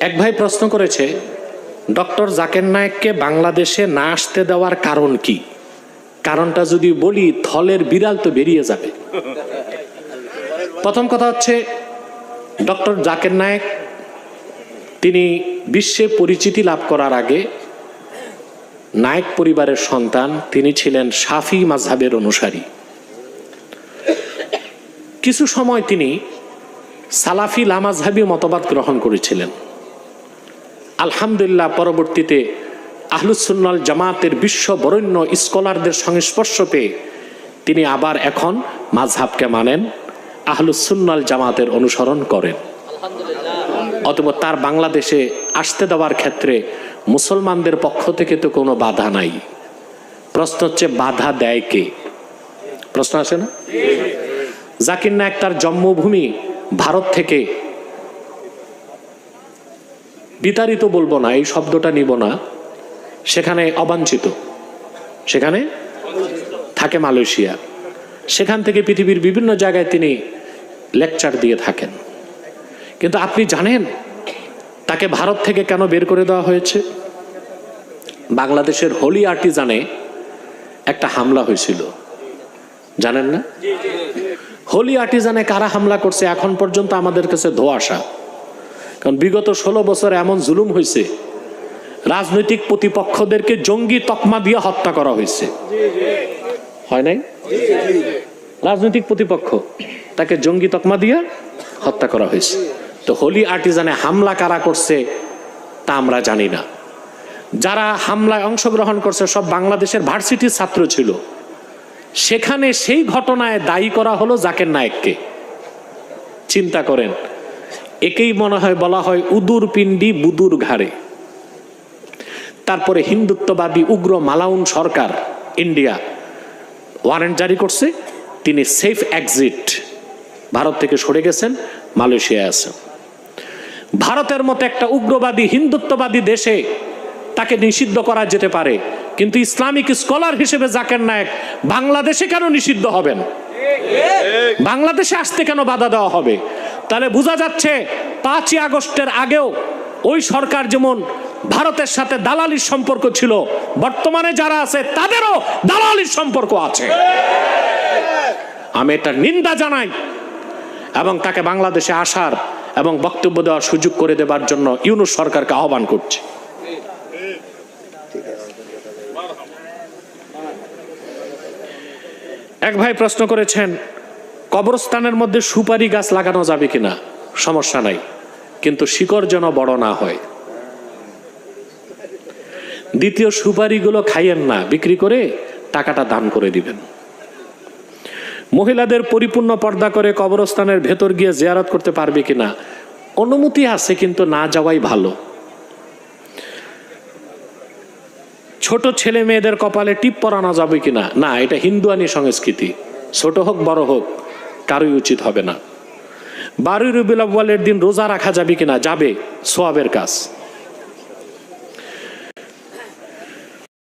এক ভাই প্রশ্ন করেছে, ডক্টর জাকের নায়েককে বাংলাদেশে না আসতে দেওয়ার কারণ কি? কারণটা যদি বলি, থলের বিড়াল তো বেরিয়ে যাবে। প্রথম কথা হচ্ছে, ডক্টর জাকের নায়েক, তিনি বিশ্বে পরিচিতি লাভ করার আগে নায়েক পরিবারের সন্তান, তিনি ছিলেন সাফি মাঝহাবের অনুসারী। কিছু সময় তিনি সালাফি লামাজহাবি মতবাদ গ্রহণ করেছিলেন। আলহামদুলিল্লাহ, পরবর্তীতে আহলুসুন্নাল জামাতের বিশ্ব বরেণ্য স্কলারদের সংস্পর্শ পেয়ে তিনি আবার এখন মাঝহাবকে মানেন, আহলুসুন্নাল জামাতের অনুসরণ করেন। অতএব তার বাংলাদেশে আসতে দেওয়ার ক্ষেত্রে মুসলমানদের পক্ষ থেকে তো কোনো বাধা নাই। প্রশ্ন হচ্ছে, বাধা দেয় কে? প্রশ্ন আসে না? জাকির নায়ক তার জন্মভূমি ভারত থেকে বিতাড়িত বলব না, এই শব্দটা নিব না। সেখানে অবাঞ্ছিত। সেখানে থাকে মালয়েশিয়া। সেখান থেকে পৃথিবীর বিভিন্ন জায়গায় তিনি লেকচার দিয়ে থাকেন। কিন্তু আপনি জানেন তাকে ভারত থেকে কেন বের করে দেওয়া হয়েছে? বাংলাদেশের হোলি আর্টিজানে একটা হামলা হয়েছিল। জানেন না? হোলি আর্টিজানে কারা হামলা করছে এখন পর্যন্ত আমাদের কাছে ধোয়াশা। কারণ বিগত ষোলো বছর এমন জুলুম হয়েছে, রাজনৈতিক প্রতিপক্ষদেরকে জঙ্গি তকমা দিয়ে হত্যা করা হয়েছে। হয় নাই? রাজনৈতিক প্রতিপক্ষ তাকে জঙ্গি তকমা দিয়ে হত্যা করা হয়েছে। তো হোলি আর্টিজানে হামলা কারা করছে তা আমরা জানি না। যারা হামলায় অংশগ্রহণ করছে সব বাংলাদেশের ভার্সিটির ছাত্র ছিল। সেখানে সেই ঘটনায় দায়ী করা হলো জাকের নায়েককে। চিন্তা করেন একেই মনে হয় বলা হয় উদুর পিণ্ডি বুদুর ঘাড়ে। তারপরে হিন্দুত্ববাদী উগ্র মালাউন সরকার ইন্ডিয়া ওয়ারেন্ট জারি করছে তিনি সেফ এক্সিট ভারত থেকে সরে গেছেন মালয়েশিয়ায় আছেন। ভারতের মতো একটা উগ্রবাদী হিন্দুত্ববাদী দেশে তাকে নিষিদ্ধ করা যেতে পারে কিন্তু ইসলামিক স্কলার হিসেবে জাকের নায়ক বাংলাদেশে কেন নিষিদ্ধ হবেন? বাংলাদেশে আসতে কেন বাধা দেওয়া হবে? তাহলে বোঝা যাচ্ছে পাঁচই আগস্টের আগেও ওই সরকার যেমন ভারতের সাথে দালালির সম্পর্ক ছিল, বর্তমানে যারা আছে তাদেরও দালালির সম্পর্ক আছে। আমি এটা নিন্দা জানাই এবং তাকে বাংলাদেশে আসার এবং বক্তব্য দেওয়ার সুযোগ করে দেবার জন্য ইউনুস সরকারকে আহ্বান করছি। এক ভাই প্রশ্ন করেছেন কবরস্থানের মধ্যে সুপারি গাছ লাগানো যাবে কিনা? সমস্যা নাই। কিন্তু শিকড় যেন বড় না হয়। দ্বিতীয় সুপারিগুলো খাইয়েন না, বিক্রি করে টাকাটা দান করে দিবেন। মহিলাদের পরিপূর্ণ পর্দা করে কবরস্থানের ভেতর গিয়ে জিয়ারত করতে পারবে কিনা? অনুমতি আছে, কিন্তু না যাওয়াই ভালো। ছোট ছেলে মেয়েদের কপালে টিপ পরানো যাবে কিনা? না, এটা হিন্দুয়ানি সংস্কৃতি। ছোট হোক, বড় হোক কারোই উচিত হবে না। বারুই রবিউল আব্বালের দিন রোজা রাখা যাবে কিনা? যাবে। সোয়াবের কাজ।